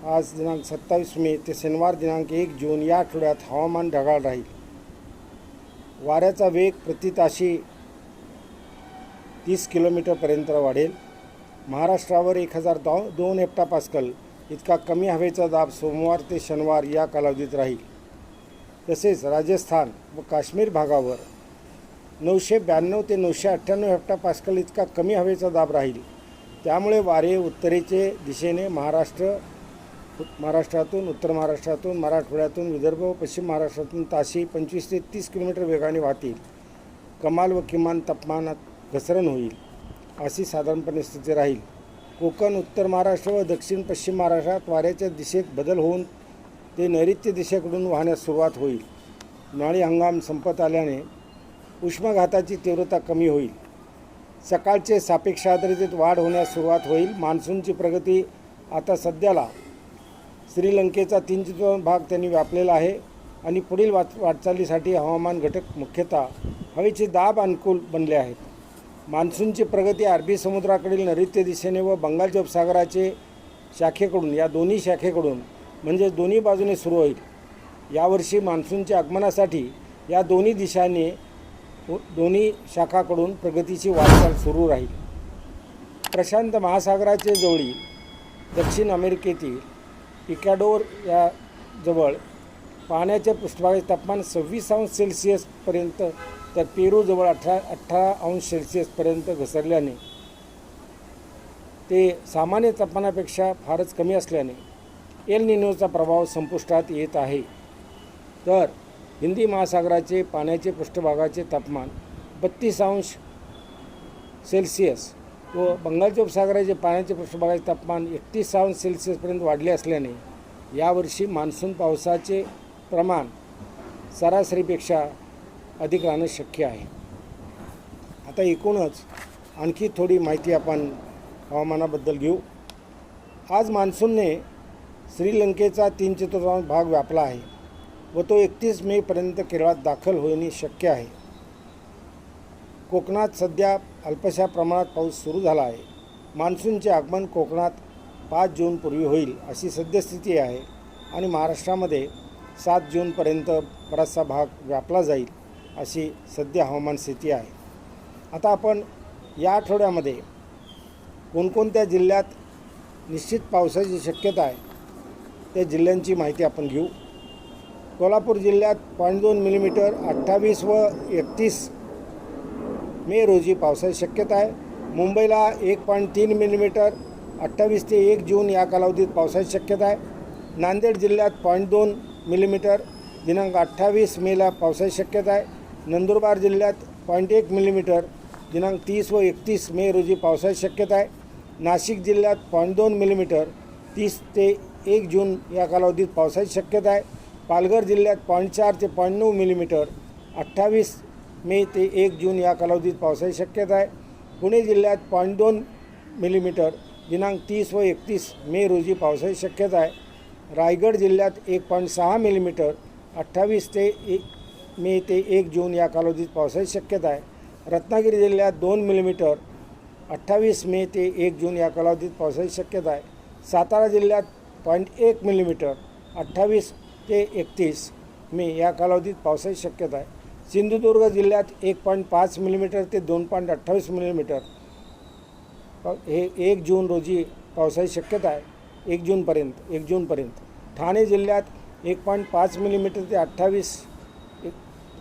आज दिनांक सत्तावीस मे ते शनिवार दिनांक एक जून या आठवड्यात हवामान ढगाळ राहील. वाऱ्याचा वेग प्रति ताशी तीस किलोमीटरपर्यंत वाढेल. महाराष्ट्रावर एक हजार दो दोन हेक्टापास्कल इतका कमी हवेचा दाब सोमवार ते शनिवार या कालावधीत राहील. तसेच राजस्थान व काश्मीर भागावर नऊशे ब्याण्णव ते नऊशे अठ्ठ्याण्णव हेक्टापास्कल इतका कमी हवेचा दाब राहील. त्यामुळे वारे उत्तरेचे दिशेने महाराष्ट्र महाराष्ट्रातून उत्तर महाराष्ट्रातून मराठवाड्यातून विदर्भ व पश्चिम महाराष्ट्रातून ताशी पंचवीस ते तीस किलोमीटर वेगाने वाहतील. कमाल व किमान तापमानात घसरण होईल अशी साधारणपणे स्थिती राहील. कोकण उत्तर महाराष्ट्र व दक्षिण पश्चिम महाराष्ट्रात वाऱ्याच्या दिशेत बदल होऊन ते नैऋत्य दिशेकडून वाहण्यास सुरुवात होईल. उन्हाळी हंगाम संपत आल्याने उष्माघाताची तीव्रता कमी होईल. सकाळचे सापेक्ष आर्द्रतेत वाढ होण्यास सुरुवात होईल. मान्सूनची प्रगती आता सध्याला श्रीलंकेचा तीन चतुर्थांश भाग त्यांनी व्यापलेला आहे आणि पुढील वाट वाटचालीसाठी हवामान घटक मुख्यतः हवेचे दाब अनुकूल बनले आहेत. मान्सूनची प्रगती अरबी समुद्राकडील नैऋत्य दिशेने व बंगालच्या उपसागराचे शाखेकडून या दोन्ही शाखेकडून म्हणजे दोन्ही बाजूने सुरू होईल. यावर्षी मान्सूनच्या आगमनासाठी या दोन्ही दिशांनी दोन्ही शाखाकडून प्रगतीची वाटचाल सुरू राहील. प्रशांत महासागराचे जवळी दक्षिण अमेरिकेतील इकॅडोर या जवळ पाण्याच्या पृष्ठभागाचे तापमान सव्वीस अंश सेल्सिअसपर्यंत तर पेरूजवळ अठरा अठरा अंश सेल्सिअसपर्यंत घसरल्याने ते सामान्य तापमानापेक्षा फारच कमी असल्याने एल निनोचा प्रभाव संपुष्टात येत आहे. तर हिंदी महासागराचे पाण्याचे पृष्ठभागाचे तापमान बत्तीस अंश सेल्सिअस व बंगालच्या उपसागराचे पाण्याचे पृष्ठभागाचे तापमान एकतीस अंश सेल्सिअसपर्यंत वाढले असल्याने यावर्षी मान्सून पावसाचे प्रमाण सरासरीपेक्षा अधिक राहणं शक्य आहे. आता एकूणच आणखी थोडी माहिती आपण हवामानाबद्दल घेऊ. आज मान्सूनने श्रीलंकेचा तीन चतुर्थांश भाग व्यापला आहे व तो एकतीस मेपर्यंत केरळात दाखल होणे शक्य आहे. कोकणात सध्या अल्पशा प्रमाणात पाऊस सुरू झाला आहे. मान्सूनचे आगमन कोकणात पाच जूनपूर्वी होईल अशी सद्यस्थिती आहे आणि महाराष्ट्रामध्ये सात जूनपर्यंत बराचसा भाग व्यापला जाईल अशी सध्या हवामान स्थिती आहे. आता आपण या आठवड्यामध्ये कोणकोणत्या जिल्ह्यात निश्चित पावसाची शक्यता आहे त्या जिल्ह्यांची माहिती आपण घेऊ. कोल्हापूर जिल्ह्यात पॉईंट दोन मिलीमीटर अठ्ठावीस व एकतीस मे रोजी पावसाची शक्यता आहे. मुंबईला एक पॉईंट तीन मिलीमीटर अठ्ठावीस ते एक जून या कालावधीत पावसाची शक्यता आहे. नांदेड जिल्ह्यात पॉईंट दोन मिलीमीटर दिनांक अठ्ठावीस मेला पावसाची शक्यता आहे. नंदुरबार जिल्ह्यात पॉईंट एक मिलीमीटर दिनांक तीस व एकतीस मे रोजी पावसाची शक्यता आहे. नाशिक जिल्ह्यात पॉईंट दोन मिलीमीटर तीस ते एक जून या कालावधीत पावसाची शक्यता आहे. पालघर जिल्ह्यात पॉईंट चार ते पॉईंट नऊ मिलीमीटर अठ्ठावीस मे ते एक जून या कालावधीत पावसाची शक्यता आहे. पुणे जिल्ह्यात पॉईंट दोन मिलीमीटर दिनांक तीस व एकतीस मे रोजी पावसाची शक्यता आहे. रायगड जिल्ह्यात एक पॉईंट सहा मिलीमीटर अठ्ठावीस ते एक मे ते एक जून या कालावधीत पावसाची शक्यता आहे. रत्नागिरी जिल्ह्यात दोन मिलीमीटर अठ्ठावीस मे ते एक जून या कालावधीत पावसाची शक्यता आहे. सातारा जिल्ह्यात पॉईंट एक मिलीमीटर अठ्ठावीस ते एकतीस मे या कालावधीत पावसाची शक्यता आहे. सिंधुदुर्ग जिल्ह्यात एक पॉईंट पाच मिलीमीटर ते दोन पॉईंट अठ्ठावीस मिलीमीटर हे एक जून रोजी पावसाची शक्यता आहे. एक जूनपर्यंत एक जूनपर्यंत ठाणे जिल्ह्यात एक पॉईंट पाच मिलीमीटर ते अठ्ठावीस एक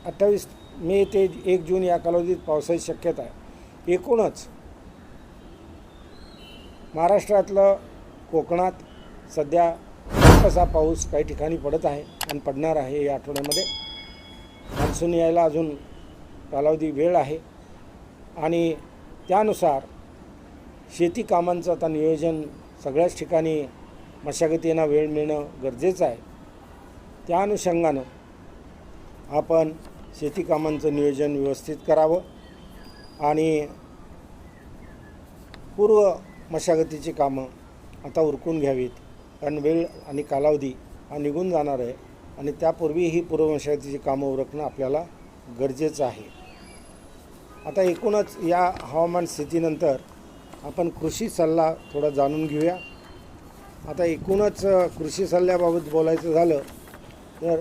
अठ्ठावीस मे ते एक जून या कालावधीत पावसाची शक्यता आहे. एकूणच महाराष्ट्रातलं कोकणात सध्या असा पाऊस काही ठिकाणी पडत आहे आणि पडणार आहे या आठवड्यामध्ये. मान्सून यायला अजून कालावधी वेळ आहे. आणि त्यानुसार शेती कामांचं आता नियोजन सगळ्याच ठिकाणी मशागतींना वेळ मिळणं गरजेचं आहे. त्या अनुषंगानं आपण शेती कामांचं नियोजन व्यवस्थित करावं आणि पूर्व मशागतीची कामं आता उरकून घ्यावीत. कारण वेळ आणि कालावधी हा निघून जाणार आहे. आणि त्यापूर्वी ही पूर्ववंशातीची कामं उरकणं आपल्याला गरजेचं आहे. आता एकूणच या हवामान स्थितीनंतर आपण कृषी सल्ला थोडा जाणून घेऊया. आता एकूणच कृषी सल्ल्याबाबत बोलायचं झालं तर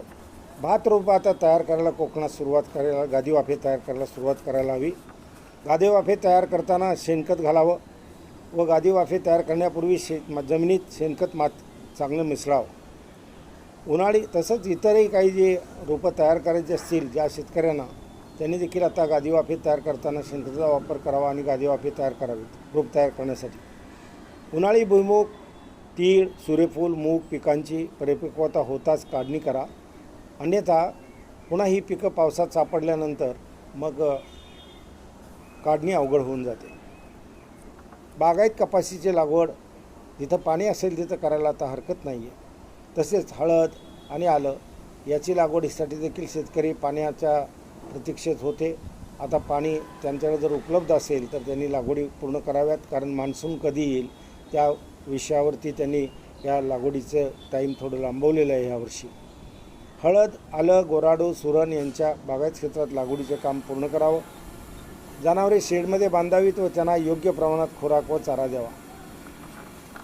भात रोपं आता तयार करायला कोकणात सुरुवात करायला गादी वाफे तयार करायला सुरुवात करायला हवी. गादी वाफे तयार करताना शेणखत घालावं व गादी वाफे तयार करण्यापूर्वी शे जमिनीत शेणखत मात चांगलं मिसळावं. उन्हाळी तसंच इतरही काही जे रोपं तयार करायची असतील ज्या शेतकऱ्यांना त्यांनी देखील आता गादी वाफे तयार करताना शेणखताचा वापर करावा आणि गादी वाफे तयार करावीत रोप तयार करण्यासाठी. उन्हाळी भुईमुग तीळ सूर्यफूल मूग पिकांची परिपक्वता होताच काढणी करा. अन्यथा पुन्हा ही पिकं पावसात सापडल्यानंतर मग काढणी अवघड होऊन जाते. बागायत कपाशीची लागवड जिथं पाणी असेल तिथं करायला आता हरकत नाही आहे तसेच हळद आणि आलं याची लागवडीसाठी देखील शेतकरी पाण्याच्या प्रतीक्षेत होते. आता पाणी त्यांच्याकडे जर उपलब्ध असेल तर त्यांनी लागवडी पूर्ण कराव्यात कारण मान्सून कधी येईल त्या विषयावरती त्यांनी या लागवडीचं टाईम थोडं लांबवलेलं आहे यावर्षी. हळद आलं गोराडो सुरण यांच्या बागायत क्षेत्रात लागवडीचं काम पूर्ण करावं. जनावरे शेडमध्ये बांधावीत व त्यांना योग्य प्रमाणात खुराक व चारा द्यावा.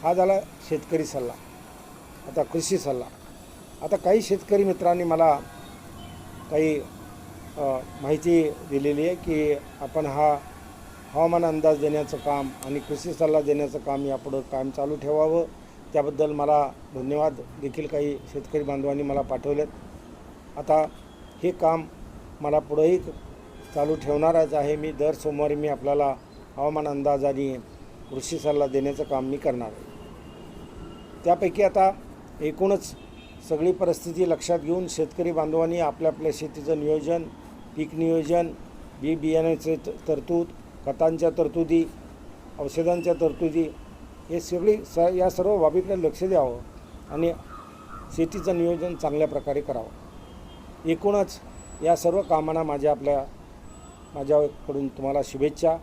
हा झाला शेतकरी सल्ला. आता कृषी सल्ला. आता काही शेतकरी मित्रांनी मला काही माहिती दिलेली आहे की आपण हा हवामान अंदाज देण्याचं काम आणि कृषी सल्ला देण्याचं काम यापुढं काम चालू ठेवावं. त्याबद्दल मला धन्यवाद. देखील काही शेतकरी बांधवांनी मला पाठवलेत. आता हे काम मला पुढंही चालू ठेवणारच आहे. मी दर सोमवारी मी आपल्याला हवामान अंदाज आणि कृषी सल्ला देण्याचं काम मी करणार आहे. त्यापैकी आता एकूणच सगळी परिस्थिती लक्षात घेऊन शेतकरी बांधवांनी आपल्या आपल्या शेतीचं नियोजन पीक नियोजन बी बियाण्याचे त- तरतूद खतांच्या तरतुदी औषधांच्या तरतुदी हे सगळी स या सर्व बाबीकडे लक्ष द्यावं आणि शेतीचं नियोजन चांगल्या प्रकारे करावं. एकूणच या सर्व कामांना माझ्या आपल्या माझ्याकडून तुम्हाला शुभेच्छा.